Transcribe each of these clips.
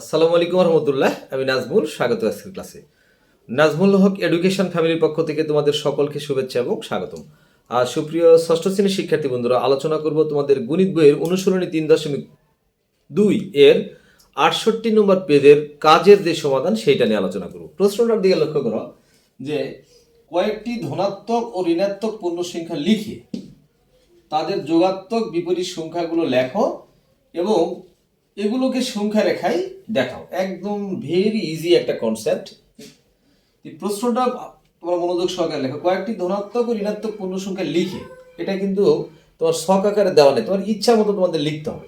আসসালামু আলাইকুম রহমতুল্লাহ, আমি নাজমুল, স্বাগত আজকের ক্লাসে। নাজমুল হক এডুকেশন ফ্যামিলির পক্ষ থেকে তোমাদের সকলকে শুভেচ্ছা এবং স্বাগতম। আর সুপ্রিয় ষষ্ঠ শ্রেণির শিক্ষার্থী বন্ধুরা, আলোচনা করব তোমাদের গণিত বইয়ের অনুসরণী তিন দশমিক দুই এর আটষট্টি নম্বর পেজের কাজের যে সমাধান, সেইটা নিয়ে আলোচনা করব। প্রশ্নটার দিকে লক্ষ্য করো যে, কয়েকটি ধনাত্মক ও ঋণাত্মক পূর্ণ সংখ্যা লিখে তাদের যোগাত্মক বিপরীত সংখ্যাগুলো লেখো এবং এগুলোকে সংখ্যা রেখায় দেখাও। একদম ভেরি ইজি একটা কনসেপ্ট প্রশ্নটা তোমার মনোযোগ সহকারে লেখো। কয়েকটি ধনাত্মক ও ঋণাত্মক পূর্ণ সংখ্যা লিখে এটা কিন্তু তোমার শখ আকারে দেওয়া নেই। তোমার ইচ্ছা মতো তোমাদের লিখতে হবে।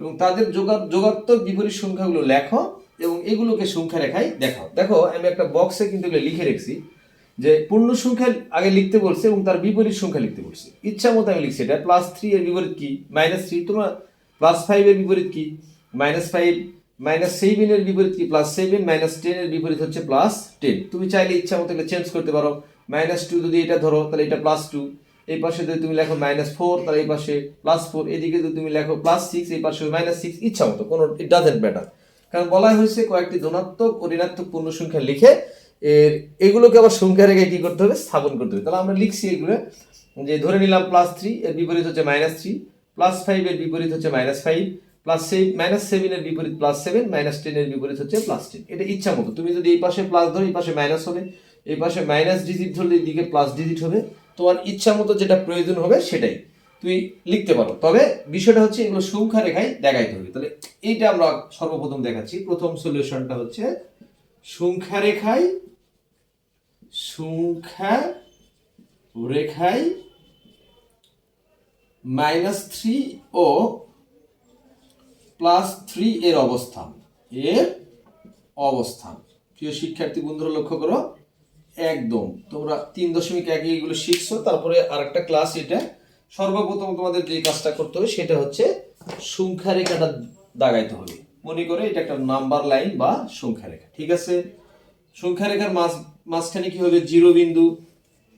এবং তাদের যোগা যোগাত্মক বিপরীত সংখ্যাগুলো লেখো এবং এগুলোকে সংখ্যা রেখায় দেখাও। দেখো, আমি একটা বক্সে কিন্তু এগুলো লিখে রেখেছি যে পূর্ণ সংখ্যা আগে লিখতে বলছে এবং তার বিপরীত সংখ্যা লিখতে বলছে। ইচ্ছা মতো আমি লিখছি এটা। প্লাস থ্রি এর বিপরীত কি? মাইনাস থ্রি তোমরা প্লাস ফাইভ এর বিপরীত কি? মাইনাস ফাইভ মাইনাস সেভেন এর বিপরীত কি? প্লাস সেভেন মাইনাস টেন এর বিপরীত হচ্ছে প্লাস টেন তুমি চাইলে ইচ্ছা মতো চেঞ্জ করতে পারো। মাইনাস টু যদি এটা ধরো, তাহলে এটা প্লাস টু এই পাশে যদি তুমি লেখো মাইনাস ফোর তাহলে এই পাশে প্লাস ফোর এদিকে যদি তুমি লেখো প্লাস সিক্স এই পাশে মাইনাস সিক্স ইচ্ছা মতো। কোনো ইট ডাজেন্ট ম্যাটার কারণ বলা হয়েছে কয়েকটি ধনাত্মক ও ঋণাত্মক পূর্ণ সংখ্যা লিখে এর, এগুলোকে আবার সংখ্যা রেখে কী করতে হবে? স্থাপন করতে হবে। তাহলে আমরা লিখছি এগুলো, যে ধরে নিলাম প্লাস থ্রি এর বিপরীত হচ্ছে মাইনাস থ্রি প্লাস ফাইভ এর বিপরীত হচ্ছে minus five plus seven minus seven এর বিপরীত প্লাস সেভেন মাইনাস টেন এর বিপরীত হচ্ছে প্লাস টেন এটা ইচ্ছা মতো। তুমি যদি এই পাশে প্লাস ধরো, এই পাশে মাইনাস হবে। এই পাশে মাইনাস ডিজিট ধরলে এদিকে প্লাস ডিজিট হবে। তোমার ইচ্ছা মতো যেটা প্রয়োজন হবে সেটাই। তুমি লিখতে পারো। তবে বিষয়টা হচ্ছে এগুলো সংখ্যা রেখায় দেখাইতে হবে। তাহলে এইটা আমরা সর্বপ্রথম দেখাচ্ছি। প্রথম সলিউশনটা হচ্ছে সংখ্যা রেখায় সংখ্যা রেখায় মাইনাস থ্রি ও প্লাস থ্রি এর অবস্থান এর অবস্থান। প্রিয় শিক্ষার্থী বন্ধুরা, লক্ষ্য করো, একদম। তোমরা তিন দশমিক এক এগুলো শিখছো, তারপরে আরেকটা ক্লাস এটা। সর্বপ্রথম তোমাদের যে কাজটা করতে হবে, সেটা হচ্ছে সংখ্যা দাগাইতে হবে। মনে করে, এটা একটা নাম্বার লাইন বা সংখ্যা ঠিক আছে? সংখ্যা মাঝ, মাঝখানে কি হবে? জিরো বিন্দু।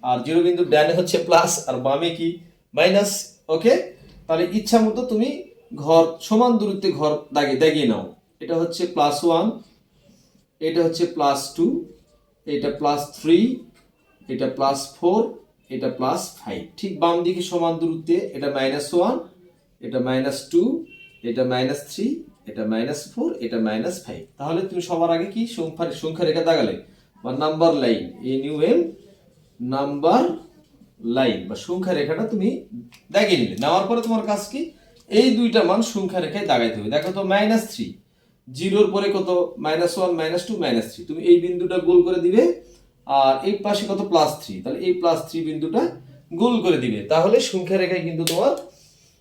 আর জিরো বিন্দু ডানে হচ্ছে প্লাস আর বামে কি? মাইনাস ওকে তাহলে ইচ্ছা মতো তুমি ঘর, সমান দূরত্বে ঘর দাগিয়ে দাগিয়ে নাও। এটা হচ্ছে প্লাস ওয়ান এটা হচ্ছে প্লাস টু এটা প্লাস থ্রি এটা প্লাস ফোর এটা প্লাস ফাইভ ঠিক বাম দিকে সমান দূরত্বে এটা মাইনাস ওয়ান এটা মাইনাস টু এটা মাইনাস থ্রি এটা মাইনাস ফোর এটা মাইনাস ফাইভ তাহলে তুমি সবার আগে কি সংখ্যা সংখ্যা রেখা দাগালে? বা number line N U M number line বা সংখ্যা রেখাটা তুমি দাগিয়ে নিলে। নেওয়ার পরে তোমার কাজ কি? এই দুইটা মান সংখ্যা রেখায় দাগাইতে হবে। দেখো তো মাইনাস থ্রি জিরোর পরে কত? Minus one minus two minus three তুমি এই বিন্দুটা গোল করে দিবে, আর এই পাশে কত? প্লাস থ্রি তাহলে এই প্লাস থ্রি বিন্দুটা গোল করে দিবে। তাহলে সংখ্যা রেখায় কিন্তু তোমার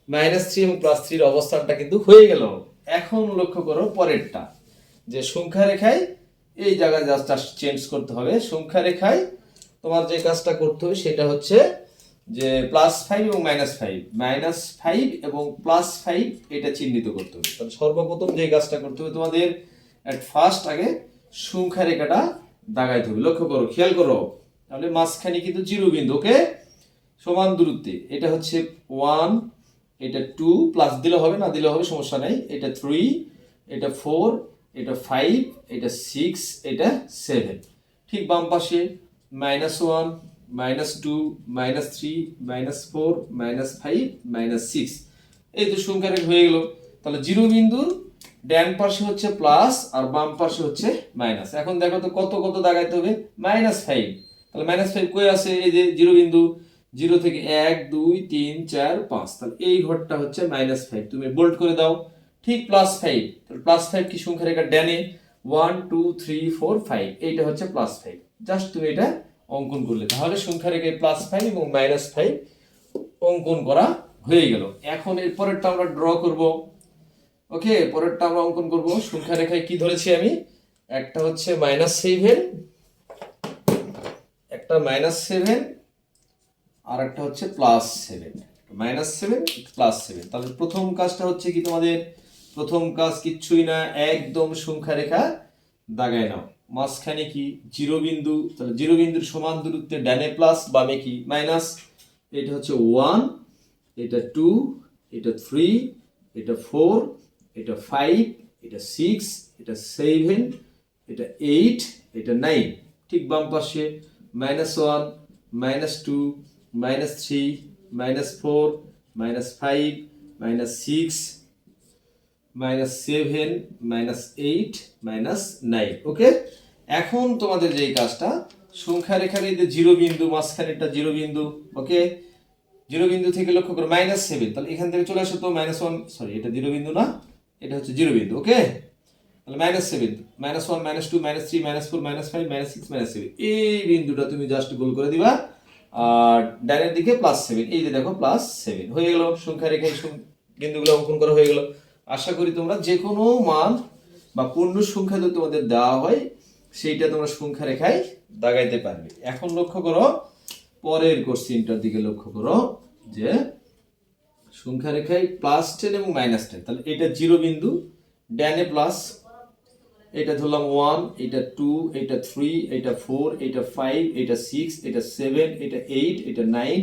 মাইনাস থ্রি এবং প্লাস থ্রির অবস্থানটা কিন্তু হয়ে গেল। এখন লক্ষ্য করো পরেরটা, যে সংখ্যা রেখায় এই জায়গায় জাস্ট চেঞ্জ করতে হবে। সংখ্যা রেখায় তোমার যে কাজটা করতে হবে সেটা হচ্ছে যে প্লাস ফাইভ এবং মাইনাস ফাইভ মাইনাস ফাইভ এবং প্লাস ফাইভ এটা চিহ্নিত করতে হবে। তাহলে সর্বপ্রথম যে কাজটা করতে হবে তোমাদের অ্যাট ফার্স্ট আগে সংখ্যা রেখাটা দাগাইতে হবে। লক্ষ্য করো, খেয়াল করো। তাহলে মাঝখানে কিন্তু জিরো বিন্দু, ওকে? সমান দূরত্বে। এটা হচ্ছে ওয়ান এটা টু প্লাস দিলে হবে না, দিলে হবে সমস্যা নেই। এটা থ্রি এটা ফোর এটা ফাইভ এটা সিক্স এটা সেভেন ঠিক বাম পাশে minus one minus two minus three minus four minus five minus six এই তো সংখ্যা হয়ে গেল। তাহলে জিরো বিন্দুর ডান পাশে হচ্ছে প্লাস আর বাম পাশে হচ্ছে মাইনাস এখন দেখো তো কত কত দাগাইতে হবে? মাইনাস ফাইভ তাহলে মাইনাস ফাইভ কই আছে? এই যে জিরো বিন্দু, জিরো থেকে এক, দুই, তিন, চার, পাঁচ। তাহলে এই ঘরটা হচ্ছে মাইনাস ফাইভ তুমি বোল্ড করে দাও। ঠিক প্লাস ফাইভ তাহলে প্লাস ফাইভ কি সংখ্যা রেখা? ডানে। One two three four five এইটা হচ্ছে প্লাস ফাইভ জাস্ট তুমি এটা অঙ্কন করলে। তাহলে সংখ্যা রেখে প্লাস ফাইভ এবং মাইনাস ফাইভ অঙ্কন করা হয়ে গেল। এখন এর পরেরটা আমরা ড্র করব। ওকে পরেরটা আমরা অঙ্কন করব। সংখ্যা রেখায় কি ধরেছি আমি? একটা হচ্ছে মাইনাস সেভেন একটা মাইনাস সেভেন আর একটা হচ্ছে plus seven minus seven plus seven তাহলে প্রথম কাজটা হচ্ছে কি তোমাদের? প্রথম কাজ কিচ্ছুই না, একদম সংখ্যা রেখা দাগায় নাও। মাঝখানে কি জিরো বিন্দু তাহলে জিরো বিন্দুর সমান দূরত্বে ডানে প্লাস বামে কি মাইনাস এটা হচ্ছে ওয়ান এটা টু এটা থ্রি এটা ফোর এটা ফাইভ এটা সিক্স এটা সেভেন এটা এইট এটা নাইন ঠিক বাম পাশে minus one minus two minus three minus four minus five minus six minus seven minus eight minus nine okay এখন তোমাদের যে কাজটা সংখ্যা রেখার এই যে জিরো বিন্দু মাঝখানে একটা জিরো বিন্দু ওকে জিরো বিন্দু থেকে লক্ষ্য করো মাইনাস সেভেন তাহলে এখান থেকে চলে আসো তো মাইনাস ওয়ান সরি এটা জিরো বিন্দু না, এটা হচ্ছে জিরো বিন্দু ওকে তাহলে minus seven minus one minus two minus three minus four minus five minus six minus seven এই বিন্দুটা তুমি জাস্ট গোল করে দিবা, আর ডাইনের দিকে প্লাস সেভেন এই যে দেখো প্লাস সেভেন হয়ে গেল সংখ্যা রেখে বিন্দুগুলো অঙ্কন করা হয়ে গেল। আশা করি তোমরা যে কোনো মান বা পূর্ণ সংখ্যা যদি তোমাদের দেওয়া হয়, সেইটা তোমরা সংখ্যা রেখায় দাগাইতে পারবে। এখন লক্ষ্য করো, পরের কোশ্চিনটার দিকে লক্ষ্য করো, যে সংখ্যা রেখায় প্লাস টেন এবং মাইনাস টেন তাহলে এটা জিরো বিন্দু ড্যানে প্লাস এটা ধরলাম ওয়ান এটা টু এটা থ্রি এটা ফোর এটা ফাইভ এটা সিক্স এটা সেভেন এটা এইট এটা নাইন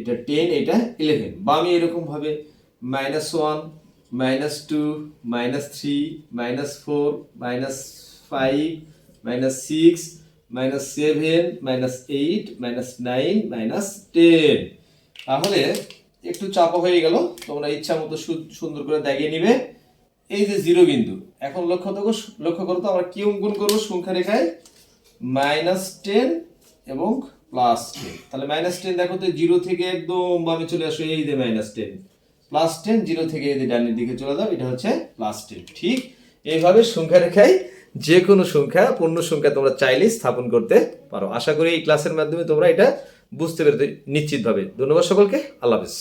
এটা টেন এটা ইলেভেন বা আমি এরকমভাবে minus one minus two minus three minus four minus five minus six minus seven minus eight minus nine minus ten তাহলে একটু চাপা হয়ে গেল, তোমরা ইচ্ছা মতো সুন্দর করে দাগিয়ে নিবে। এই যে জিরো বিন্দু, এখন লক্ষ্য তো লক্ষ্য করো তো, আমরা কি অঙ্কন করব সংখ্যা রেখায়? মাইনাস টেন এবং প্লাস টেন তাহলে মাইনাস টেন দেখো তো, জিরো থেকে একদম বামে চলে আসো, এই যে minus ten plus ten zero থেকে যদি ডানের দিকে চলে যাও, এটা হচ্ছে প্লাস টেন ঠিক এইভাবে সংখ্যা রেখায় যে কোনো সংখ্যা, পূর্ণ সংখ্যা তোমরা চাইলেই স্থাপন করতে পারো। আশা করি এই ক্লাসের মাধ্যমে তোমরা এটা বুঝতে পেরে নিশ্চিতভাবে। ধন্যবাদ সকলকে। আল্লাহ হাফেজ।